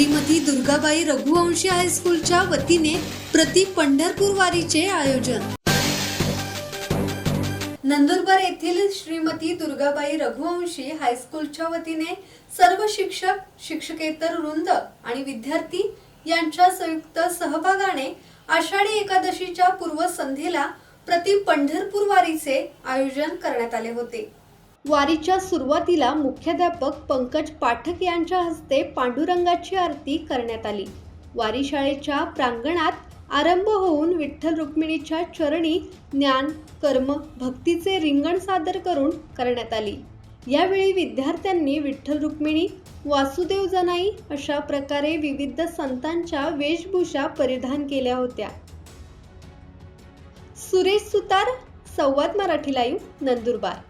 श्रीमती दुर्गाबाई रघुवंशी हायस्कूलच्या वतीने प्रति पंढरपूर वारीचे आयोजन. नंदुरबार येथील श्रीमती दुर्गाबाई रघुवंशी हायस्कूलच्या वतीने सर्व शिक्षक शिक्षकेतर वृंद आणि विद्यार्थी यांच्या संयुक्त सहभागाने आषाढी एकादशीच्या पूर्वसंध्येला प्रति पंढरपूर वारीचे आयोजन करण्यात आले होते. वारीच्या सुरुवातीला मुख्याध्यापक पंकज पाठक यांच्या हस्ते पांडुरंगाची आरती करण्यात आली. वारी शाळेच्या प्रांगणात आरंभ होऊन विठ्ठल रुक्मिणीच्या चरणी ज्ञान कर्म भक्तीचे रिंगण सादर करून करण्यात आली. यावेळी विद्यार्थ्यांनी विठ्ठल रुक्मिणी वासुदेव जनाई अशा प्रकारे विविध संतांच्या वेशभूषा परिधान केल्या होत्या. सुरेश सुतार संवाद मराठी लाईव्ह नंदुरबार.